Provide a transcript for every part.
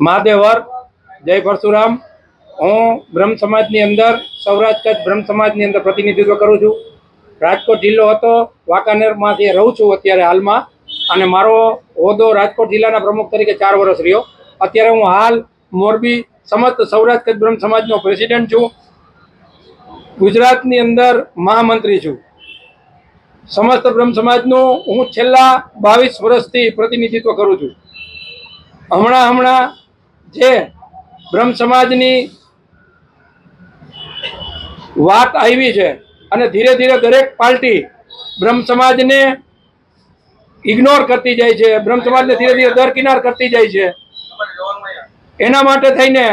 મહાદેવર, જય પરશુરામ. હું બ્રહ્મ સમાજની અંદર, સૌરાષ્ટ્ર કચ્છ બ્રહ્મ સમાજની અંદર પ્રતિનિધિત્વ કરું છું. રાજકોટ જિલ્લો હતો, વાંકાનેરમાંથી રહું છું અત્યારે હાલમાં. અને મારો હોદ્દો રાજકોટ જિલ્લાના પ્રમુખ તરીકે ચાર વર્ષ રહ્યો. અત્યારે હું હાલ મોરબી સમસ્ત સૌરાષ્ટ્ર કચ્છ બ્રહ્મ સમાજનો પ્રેસિડેન્ટ છું. ગુજરાતની અંદર મહામંત્રી છું. સમસ્ત બ્રહ્મ સમાજનું હું છેલ્લા બાવીસ વર્ષથી પ્રતિનિધિત્વ કરું છું. હમણાં હમણાં જે બ્રહ્મ સમાજની વાત આવી છે અને ધીરે ધીરે દરેક પાર્ટી બ્રહ્મ સમાજને ઇગ્નોર કરતી જાય છે, બ્રહ્મ સમાજને ધીરે ધીરે દરકિનાર કરતી જાય છે. એના માટે થઈને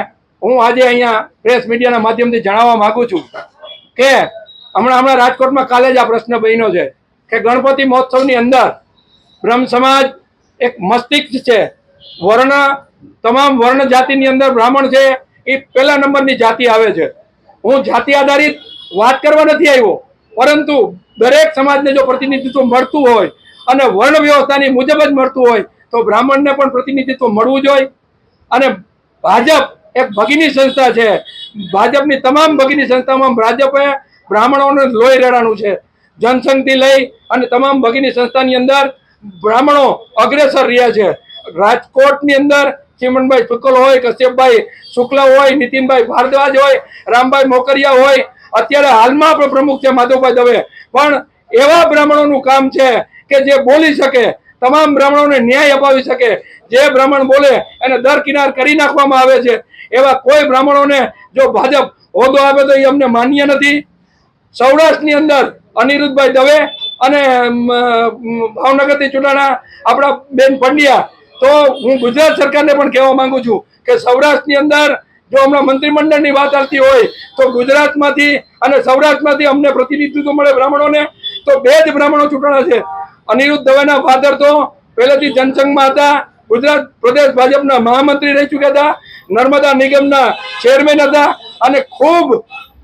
હું આજે અહીંયા પ્રેસ મીડિયાના માધ્યમથી જણાવવા માંગુ છું કે હમણાં હમણાં રાજકોટમાં કાલે જ આ પ્રશ્ન બન્યો છે કે ગણપતિ મહોત્સવની અંદર બ્રહ્મ સમાજ એક મસ્તિષ્ક છે. વર્ણ, તમામ વર્ણ જાતિની અંદર બ્રાહ્મણ છે, એ પહેલા નંબરની જાતિ આવે છે. હું જાતિ આધારિત વાત કરવા નથી આવ્યો, પરંતુ દરેક સમાજને જો પ્રતિનિધિત્વ મળતું હોય અને વર્ણ વ્યવસ્થાની મુજબ જ મળતું હોય, તો બ્રાહ્મણને પણ પ્રતિનિધિત્વ મળવું જોઈએ. અને ભાજપ એક ભગીની સંસ્થા છે. ભાજપની તમામ ભગીની સંસ્થામાં ભાજપે બ્રાહ્મણોને લોહી રેડાનું છે. જનસંઘથી લઈ અને તમામ ભગીની સંસ્થાની અંદર બ્રાહ્મણો અગ્રેસર રહ્યા છે. રાજકોટની અંદર ચીમનભાઈ શુકલ હોય, કશ્યપભાઈ શુક્લા હોય, નીતિનભાઈ ભારદ્વાજ હોય, રામભાઈ મોકરિયા હોય, અત્યારે હાલમાં પણ પ્રમુખ છે માધવભાઈ દવે. પણ એવા બ્રાહ્મણોનું કામ છે કે જે બોલી શકે, તમામ બ્રાહ્મણોને ન્યાય અપાવી શકે, જે બ્રાહ્મણ બોલે એને દર કિનાર કરી નાખવામાં આવે છે. એવા કોઈ બ્રાહ્મણોને જો ભાજપ હોદ્દો આપે તો એ અમને માન્ય નથી. સૌરાષ્ટ્રની અંદર અનિરુદ્ધભાઈ દવે અને ભાવનગરથી ચૂંટાણા આપણા બેન પંડ્યા તો હું ગુજરાત સરકારને પણ કહેવા માંગુ છું કે સૌરાષ્ટ્રની અંદર જો હમણાં મંત્રીમંડળની વાત આવતી હોય તો ગુજરાતમાંથી અને સૌરાષ્ટ્રમાંથી અમને પ્રતિનિધિત્વ મળે બ્રાહ્મણોને, તો બે જ બ્રાહ્મણો ચૂંટણા છે. અનિરુદ્ધ દવેના ફાધર તો પહેલેથી જનસંઘમાં હતા, ગુજરાત પ્રદેશ ભાજપના મહામંત્રી રહી ચૂક્યા હતા, નર્મદા નિગમના ચેરમેન હતા અને ખૂબ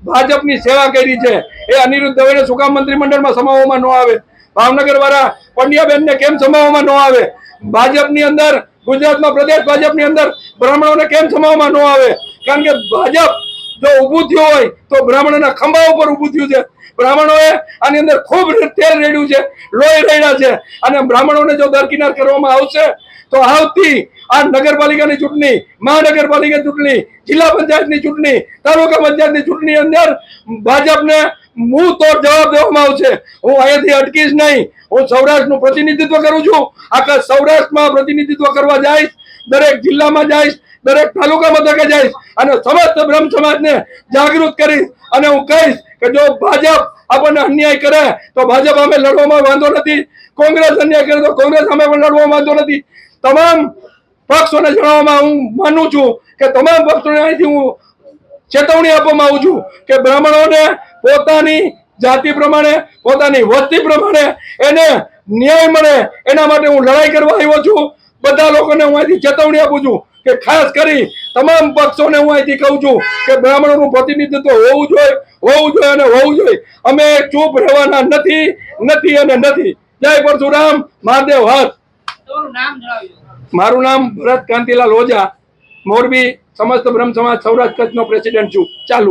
ભાજપની સેવા કરી છે. એ અનિરુદ્ધ દવેને શું કામ મંત્રીમંડળમાં સમાવવામાં ન આવે? ભાવનગર વાળા પંડ્યાબેનને કેમ સમાવવામાં ન આવે? ભાજપની અંદર, ગુજરાતમાં પ્રદેશ ભાજપની અંદર બ્રાહ્મણોને કેમ સમાવવામાં ન આવે? કારણ કે ભાજપ જો ઊભું થયું હોય, તો બ્રાહ્મણોના ખંભા ઉપર ઊભું થયું છે. બ્રાહ્મણોએ આની અંદર ખૂબ તેલ રેડ્યું છે, લોહી રેડ્યા છે. અને બ્રાહ્મણોને જો દરકિનાર કરવામાં આવશે, તો આવતી આ નગરપાલિકાની ચૂંટણી, મહાનગરપાલિકાની ચૂંટણી, જિલ્લા પંચાયતની ચૂંટણી, તાલુકા પંચાયતની ચૂંટણી અંદર ભાજપને મુંહ તો જવાબ દેવામાં આવશે હું અહીંયાથી અટકીશ નહીં. હું સૌરાષ્ટ્રનું પ્રતિનિધિત્વ કરું છું. આખા સૌરાષ્ટ્રમાં પ્રતિનિધિત્વ કરવા જઈશ, દરેક જિલ્લામાં જઈશ, દરેક તાલુકા મથકે જઈશ અને સમસ્ત બ્રહ્મ સમાજને જાગૃત કરીશ અને હું કહીશ કે જો ભાજપ આપણને અન્યાય કરે, તો ભાજપ અમે લડવામાં વાંધો નથી. કોંગ્રેસ અન્યાય કરે, તો કોંગ્રેસ અમે પણ લડવામાં વાંધો નથી. તમામ પક્ષોને જણાવવામાં હું માનું છું કે તમામ પક્ષોને અહીંથી હું ચેતવણી આપવામાં આવું છું કે બ્રાહ્મણોને પોતાની જાતિ પ્રમાણે પોતાની વસ્તી પ્રમાણે એને ન્યાય મળે એના માટે હું લડાઈ કરવા આવ્યો છું. બધા લોકોને હું અહીંથી ચેતવણી આપું છું કે ખાસ કરી તમામ પક્ષોને હું અહીંથી કહું છું કે બ્રાહ્મણોનું પ્રતિનિધિત્વ હોવું જોઈએ હોવું જોઈએ અને હોવું જોઈએ. અમે ચૂપ રહેવાના નથી નથી અને નથી. જય પરશુરામ મહાદેવ હર. મારું નામ ભરત કાંતિલાલ ઓઝા. મોરબી સમસ્ત બ્રહ્મ સમાજ સૌરાષ્ટ્ર કચ્છનો પ્રેસિડેન્ટ છું. ચાલુ.